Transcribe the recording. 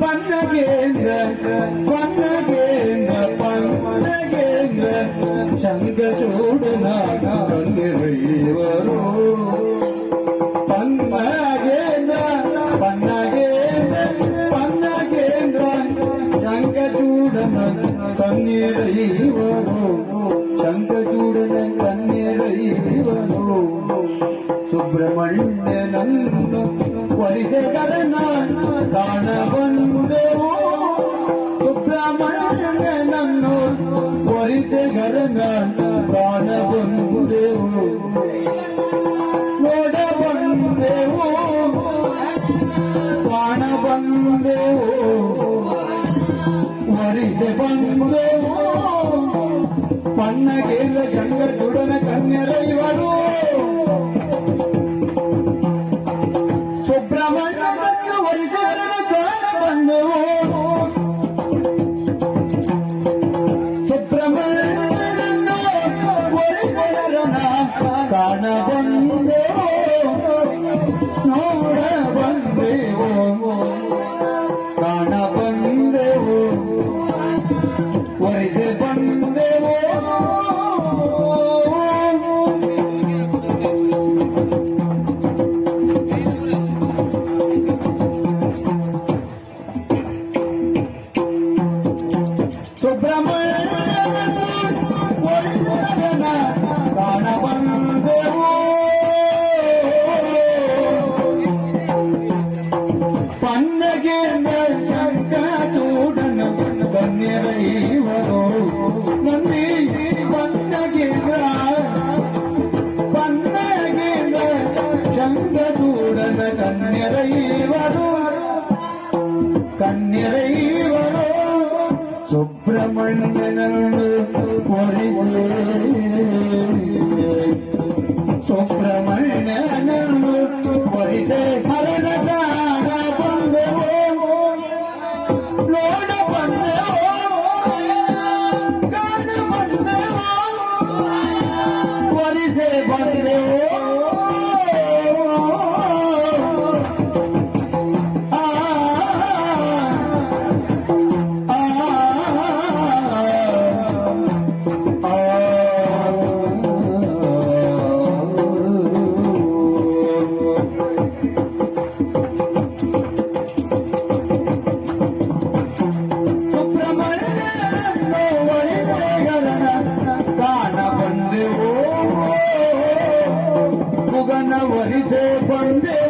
ಪನ್ನಗೇಂದ್ರ ಪನ್ನಗೇಂದ್ರ ಪನ್ನಗೇಂದ್ರ ಶಂಖಚೂಡನ ನಿರ್ವರು ಪನ್ನಗೇಂದ್ರ ಪನ್ನಗೇಂದ್ರ ಪನ್ನಗೇಂದ್ರ ಶಂಖಚೂಡನ ಕಣ್ಣೀರೈವರು ಶಂಖಚೂಡನ ಕಣ್ಣೀರೈವರು ಸುಬ್ರಹ್ಮಣ್ಯನನ್ನು ವರಿಸೆಗರನ ಕಾಣಬಂದೆವು ಸುಬ್ರಹ್ಮಣ್ಯನನ್ನು ವರಿಸೆಗರನ ಕಾಣಬಂದೆವು ನೋಡಬಂದೆವು ಕಾಣಬಂದೆವು ವರಿಸೆ ಬಂದೆವು ಪನ್ನಗೇಂದ್ರ ಕಾಣ ಬಂದೆವು ನೋಡ ಬಂದೆವು கண்ணிறை வரும் கண்ணிறை வரும் சுப்பிரமணியனு பொறிவு వహిసే పండే